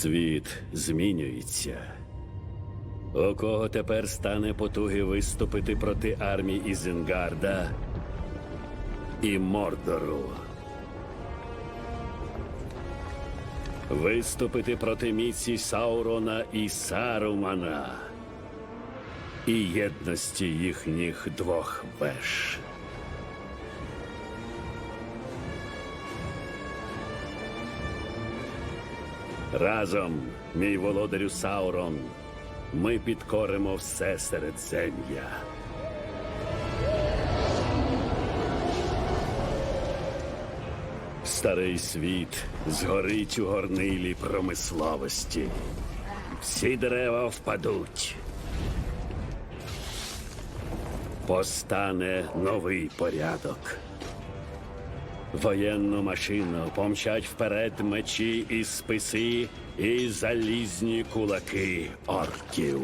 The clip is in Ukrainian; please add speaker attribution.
Speaker 1: Світ змінюється. У кого тепер стане потуги виступити проти армії Ізенгарда і Мордору? Виступити проти міці Саурона і Сарумана і єдності їхніх двох веж. Разом, мій володарю Саурон, ми підкоримо все середзем'я. Старий світ згорить у горнилі промисловості. Всі дерева впадуть. Постане новий порядок. Воєнну машину помчать вперед мечі і списи і залізні кулаки орків.